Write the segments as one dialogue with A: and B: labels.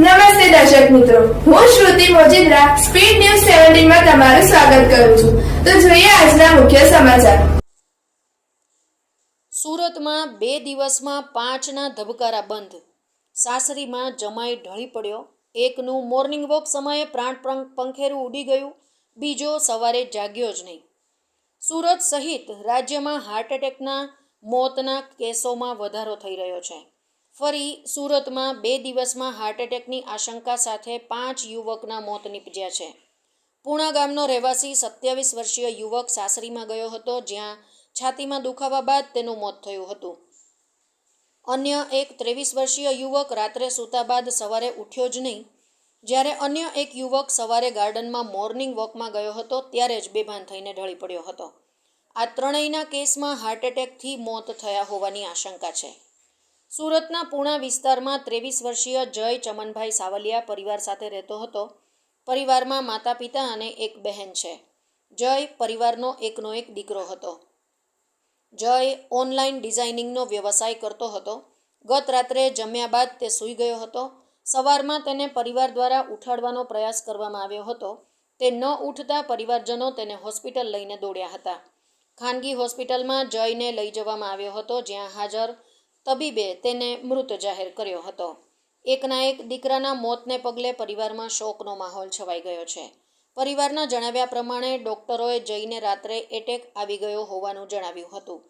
A: નમસ્તે દર્શક મિત્રો. હું શ્રુતિ મોજીદ્રા, સ્પીડ ન્યૂઝ સેવન્ટીનમાં તમારું સ્વાગત કરું છું. તો જોઈએ આજના મુખ્ય સમાચાર.
B: સુરતમાં બે દિવસમાં પાંચના ધબકારા બંધ. સાસરીમાં જમાઈ ઢળી પડ્યો. એકનું મોર્નિંગ વોક સમયે પ્રાણ પંખેરું ઉડી ગયું. બીજો સવારે જાગ્યો જ નહીં. સુરત સહિત રાજ્યમાં હાર્ટ એટેકના, મોતના કેસોમાં વધારો થઈ રહ્યો છે. ફરી સુરતમાં બે દિવસમાં હાર્ટ એટેકની આશંકા સાથે પાંચ યુવકના મોત નીપજ્યા છે. પૂણા ગામનો રહેવાસી સત્યાવીસ વર્ષીય યુવક સાસરીમાં ગયો હતો, જ્યાં છાતીમાં દુખાવા બાદ તેનું મોત થયું હતું. અન્ય એક ત્રેવીસ વર્ષીય યુવક રાત્રે સૂતા બાદ સવારે ઉઠ્યો જ નહીં. જ્યારે અન્ય એક યુવક સવારે ગાર્ડનમાં મોર્નિંગ વોકમાં ગયો હતો, ત્યારે જ બેભાન થઈને ઢળી પડ્યો હતો. આ ત્રણેયના કેસમાં હાર્ટ એટેકથી મોત થયા હોવાની આશંકા છે. સુરતના પૂણા વિસ્તારમાં ત્રેવીસ વર્ષીય જય ચમનભાઈ સાવલિયા પરિવાર સાથે રહેતો હતો. પરિવારમાં માતા પિતા અને એક બહેન છે. જય પરિવારનો એકનો એક દીકરો હતો. જય ઓનલાઈન ડિઝાઇનિંગનો વ્યવસાય કરતો હતો. ગત રાત્રે જમ્યા બાદ તે સૂઈ ગયો હતો. સવારમાં તેને પરિવાર દ્વારા ઉઠાડવાનો પ્રયાસ કરવામાં આવ્યો હતો. તે ન ઉઠતા પરિવારજનો તેને હોસ્પિટલ લઈને દોડ્યા હતા. ખાનગી હોસ્પિટલમાં જયને લઈ જવામાં આવ્યો હતો, જ્યાં હાજર તબીબે તેને મૃત જાહેર કર્યો હતો. એકના એક દીકરાના મોતને પગલે પરિવારમાં શોકનો માહોલ છવાઈ ગયો છે. પરિવારના જણાવ્યા પ્રમાણે ડોક્ટરોએ જઈને રાત્રે એટેક આવી ગયો હોવાનું જણાવ્યું હતું.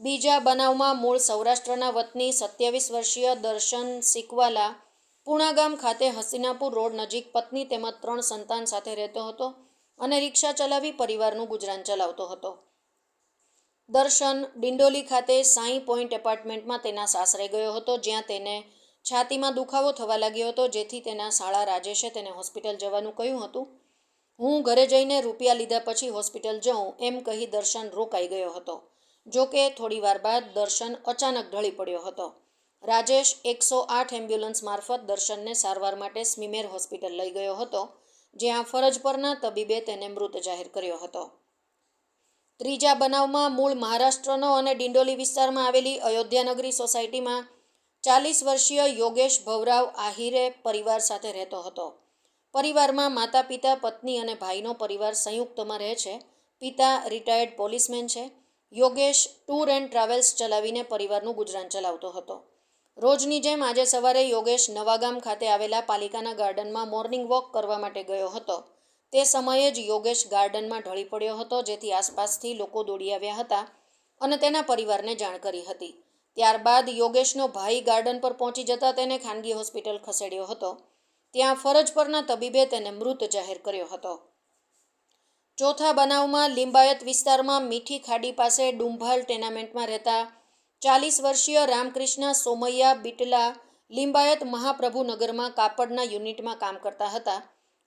B: બીજા બનાવમાં મૂળ સૌરાષ્ટ્રના વતની સત્યાવીસ વર્ષીય દર્શન સિકવાલા પૂણા ગામ ખાતે હસીનાપુર રોડ નજીક પત્ની તેમજ ત્રણ સંતાન સાથે રહેતો હતો અને રિક્ષા ચલાવી પરિવારનું ગુજરાન ચલાવતો હતો. દર્શન ડિંડોલી ખાતે સાઈ પોઈન્ટ એપાર્ટમેન્ટમાં તેના સાસરે ગયો હતો, જ્યાં તેને છાતીમાં દુખાવો થવા લાગ્યો હતો, જેથી તેના શાળા રાજેશે તેને હોસ્પિટલ જવાનું કહ્યું હતું. હું ઘરે જઈને રૂપિયા લીધા પછી હોસ્પિટલ જાઉં, એમ કહી દર્શન રોકાઈ ગયો હતો. જો કે થોડી બાદ દર્શન અચાનક ઢળી પડ્યો હતો. રાજેશ એકસો આઠ એમ્બ્યુલન્સ મારફત દર્શનને સારવાર માટે સ્મીમેર હોસ્પિટલ લઈ ગયો હતો, જ્યાં ફરજ પરના તબીબે તેને મૃત જાહેર કર્યો હતો. ત્રીજા બનાવમાં મૂળ મહારાષ્ટ્રનો અને ડિંડોલી વિસ્તારમાં આવેલી અયોધ્યાનગરી સોસાયટીમાં ચાલીસ વર્ષીય યોગેશ ભવરાવ આહિરે પરિવાર સાથે રહેતો હતો. પરિવારમાં માતા, પિતા, પત્ની અને ભાઈનો પરિવાર સંયુક્તમાં રહે છે. પિતા રિટાયર્ડ પોલીસમેન છે. યોગેશ ટૂર એન્ડ ટ્રાવેલ્સ ચલાવીને પરિવારનું ગુજરાન ચલાવતો હતો. રોજની જેમ આજે સવારે યોગેશ નવાગામ ખાતે આવેલા પાલિકાના ગાર્ડનમાં મોર્નિંગ વોક કરવા માટે ગયો હતો. તે સમયે જ યોગેશ ગાર્ડનમાં ઢળી પડ્યો હતો, જેથી આસપાસથી લોકો દોડી આવ્યા હતા અને તેના પરિવારને જાણ કરી હતી. ત્યારબાદ યોગેશનો ભાઈ ગાર્ડન પર પહોંચી જતા તેને ખાનગી હોસ્પિટલ ખસેડ્યો હતો. ત્યાં ફરજ પરના તબીબે તેને મૃત જાહેર કર્યો હતો. ચોથા બનાવમાં લિંબાયત વિસ્તારમાં મીઠી ખાડી પાસે ડુંભાલ ટેનામેન્ટમાં રહેતા ચાલીસ વર્ષીય રામકૃષ્ણ સોમૈયા બિટલા લિંબાયત મહાપ્રભુનગરમાં કાપડના યુનિટમાં કામ કરતા હતા.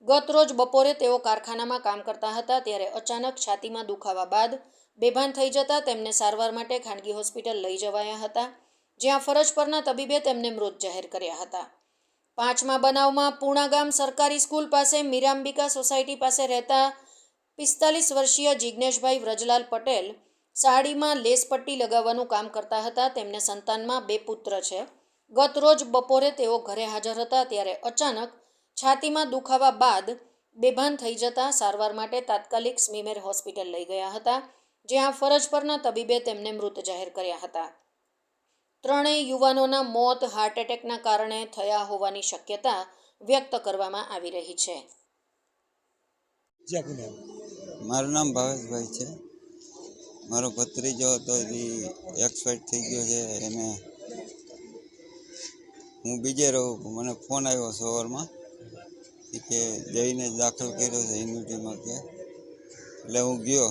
B: ગત રોજ બપોરે તેઓ કારખાનામાં કામ કરતા હતા ત્યારે અચાનક છાતીમાં દુખાવા બાદ બેભાન થઈ જતા તેમને સારવાર માટે ખાનગી હોસ્પિટલ લઈ જવાયા હતા, જ્યાં ફરજ પરના તબીબે તેમને મૃત જાહેર કર્યા હતા. પાંચમા બનાવમાં પૂણા ગામ સરકારી સ્કૂલ પાસે મીરાંબિકા સોસાયટી પાસે રહેતા પિસ્તાલીસ વર્ષીય જિજ્ઞેશભાઈ વ્રજલાલ પટેલ સાડીમાં લેસ પટ્ટી લગાવવાનું કામ કરતા હતા. તેમને સંતાનમાં બે પુત્ર છે. ગત રોજ બપોરે તેઓ ઘરે હાજર હતા ત્યારે અચાનક છાતીમાં દુખાવા બાદ બેભાન થઈ જતા સારવાર માટે તાત્કાલિક સ્મીમેર હોસ્પિટલ લઈ ગયા હતા જ્યાં ફરજ પરના તબીબે તેમને મૃત જાહેર કર્યા હતા. ત્રણેય યુવાનોના મોત હાર્ટ એટેકના કારણે થયા હોવાની શક્યતા વ્યક્ત કરવામાં આવી રહી છે.
C: મારું નામ ભાવેશભાઈ છે. મારો ભત્રીજો હતો એ એક્સપાયર થઈ ગયો છે એને હું બીજે રહું. મને ફોન આવ્યો સવારમાં. કે જઈને દાખલ કર્યો છે યુનિટીમાં કે. એટલે હું ગયો.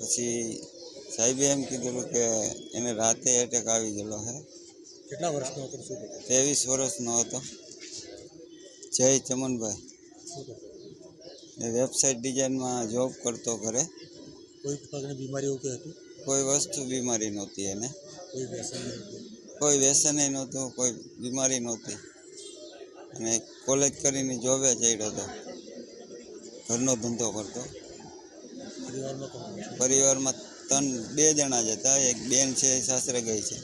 C: પછી સાહેબે એમ કીધેલું કે એને રાતે એટેક આવી ગયેલો છે
D: કેટલા વર્ષનો હતો ને શું
C: ત્રેવીસ વર્ષનો હતો. જય ચમનભાઈ. એ વેબસાઇટ ડિઝાઇનમાં જોબ કરતો ઘરે.
D: કોઈ પ્રકારની બીમારી એવું કંઈ હતું?
C: કોઈ વસ્તુ બીમારી નહોતી એને.
D: કોઈ વ્યસન
C: કોઈ વ્યસન નહોતું કોઈ બીમારી નહોતી. અને કોલેજ કરીને જોબે ચડ્યો હતો ઘરનો ધંધો કરતો.
D: પરિવારમાં
C: ત્રણ બે જણા જ હતા. એક બેન છે સાસરે ગઈ છે.